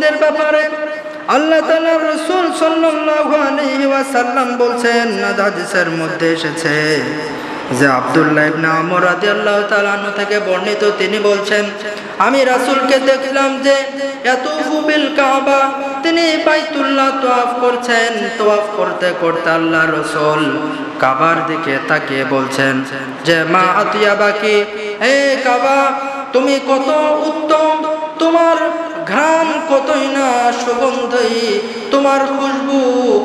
মুমিনদের ব্যাপারে আল্লাহ রাসূল সাল্লাল্লাহু বলছেন হাদিসের মধ্যে এসেছে যে আব্দুল্লাহ আমর রাদিয়াল্লাহু তাআলা আনহু থেকে বর্ণিত, তিনি বলছেন, আমি রাসূলকে দেখলাম যে ইয়াতুফু বিল কাবা, তিনি বাইতুল্লাহ তোয়াফ করছেন। তোয়াফ করতে করতে আল্লাহ রসুল কাবার দিকে তাকিয়ে বলছেন যে, মা আতিয়া বাকি হে কাবা, তুমি কত উত্তম কতই না সুগন্ধই তোমার খুশবু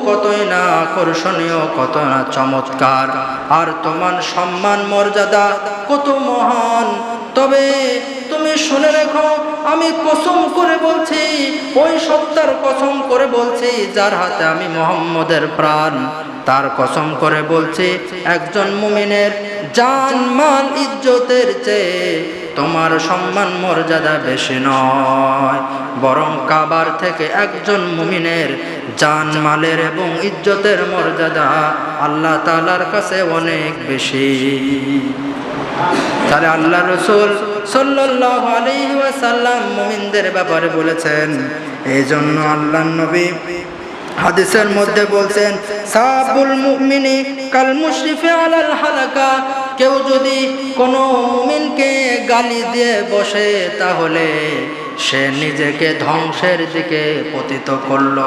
কতই না আকর্ষণীয় কত না চমৎকার। আর তোমার সম্মান, মর্যাদা কত মহান। তবে তুমি শুনে রেখো, আমি কসম করে বলছি, ওই সত্তার কসম করে বলছি, যার হাতে আমি মোহাম্মদের প্রাণ। তার কসম করে বলছি, একজন মুমিনের জান মান ইজ্জতের চেয়ে তোমার সম্মান মর্যাদা বেশি নয়। বরং কাবার থেকে একজন মুমিনের জান, মালের এবং ইজ্জতের মর্যাদা আল্লাহ তালার কাছে অনেক বেশি। তাহলে আল্লাহ রসুল আলাইহি মুমিনদের ব্যাপারে বলেছেন এই জন্য আল্লাহ নবী হাদিসের মধ্যে বলছেন, সাবুল মুমিনি কাল মুশরিফে আলাল হালাকা, কেউ যদি কোনো মুমিনকে গালি দিয়ে বসে, তাহলে সে নিজেকে ধ্বংসের দিকে পতিত করল।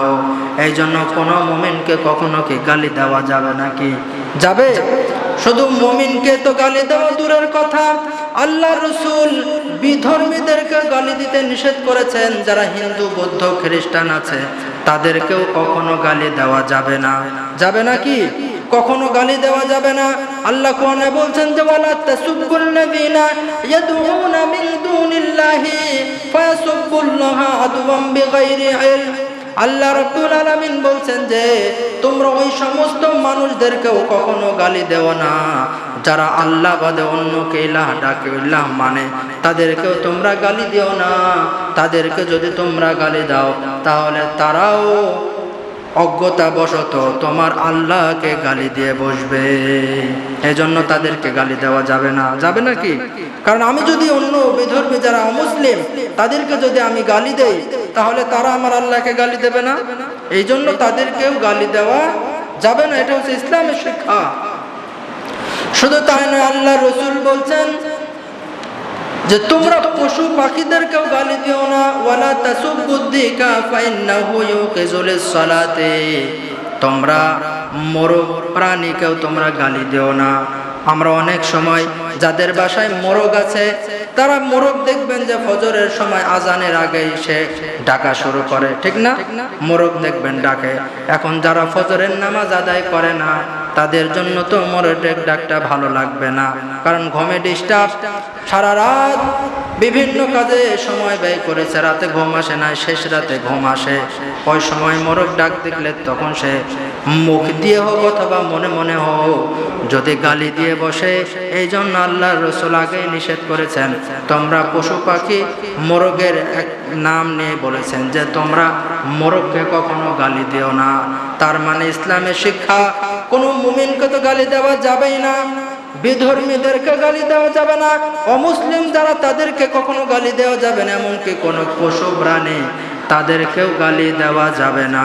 এই জন্য কোনো মুমিনকে কখনো কি গালি দেওয়া যাবে নাকি? যাবে? শুধু মুমিনকে তো গালি দেওয়া দূরের কথা। আল্লাহ রসুল বিধর্মীদেরকে গালি দিতে নিষেধ করেছেন। যারা হিন্দু, বৌদ্ধ, খ্রিস্টান আছে, তাদেরকেও কখনো গালি দেওয়া যাবে না। যাবে নাকি? কখনো গালি দেওয়া যাবে না। আল্লাহ কোরআনে বলছেন যে, ওয়ালা তাসুব্বুল নাযিনা ইয়াদউনা মিন দুনিল্লাহি ফায়াসুব্বুল্লাহা আদওয়াম বিগাইরি ইলম। আল্লাহ রব্বুল আলামিন বলছেন যে, তোমরা ওই সমস্ত মানুষদেরকেও কখনো গালি দেও না। যারা আল্লাহ বাদে অন্যকে ইলাহ ডাকে, ইলাহ মানে তাদেরকেও তোমরা গালি দিও না। তাদেরকে যদি তোমরা গালি দাও, তাহলে তারাও অজ্ঞতা বশত তোমার আল্লাহকে গালি দিয়ে বসবে। এজন্য তাদেরকে গালি দেওয়া যাবে না। যাবে নাকি কারণ আমি যদি অন্য বিধর্মী যারা অমুসলিম, তাদেরকে যদি আমি গালি দেই, তাহলে তারা আমার আল্লাহকে গালি দেবে না? এই জন্য তাদেরকেও গালি দেওয়া যাবে না। এটা হচ্ছে ইসলামের শিক্ষা। শুধু তাই নয়, আল্লাহ রসুল বলছেন যে তোমরা পশু পাখিদেরকেও গালি দিও না। ওয়ালা তাসুবুদ্দিকা ফাইন্নাহু ইউকিজুলিস তোমরা মোরগ প্রাণীকেও তোমরা গালি দিও না। আমরা অনেক সময় যাদের বাসায় মোরগ আছে, তারা মোরগ দেখবেন যে ফজরের সময় আজানের আগেই সে ডাকা শুরু করে, ঠিক না? মোরগ দেখবেন ডাকে। এখন যারা ফজরের নামাজ আদায় করে না তাদের জন্য তো মোরগের ডাকটা ভালো লাগবে না। কারণ ঘুমে ডিস্টার্ব সারা রাত বিভিন্ন কাজে সময় ব্যয় করেছে। রাতে ঘুম আসে না, শেষ রাতে ঘুম আসে। ওই সময় মোরগ ডাক দেখলে তখন সে মুখ দিয়ে হোক অথবা মনে মনে হোক, যদি গালি দিয়ে বসে এই জন্য আল্লাহ রসুল আগেই নিষেধ করেছেন, তোমরা পশু পাখি মোরগের এক নাম নিয়ে বলেছেন যে তোমরা মোরগকে কখনো গালি দিও না। তার মানে ইসলামের শিক্ষা, কোনো মুমিনকে তো গালি দেওয়া যাবেই না। বিধর্মীদেরকে গালি দেওয়া যাবে না। অমুসলিম যারা, তাদেরকে কখনো গালি দেওয়া যাবে না, এমনকি কোনো পশু প্রাণী তাদেরকেও গালি দেওয়া যাবে না।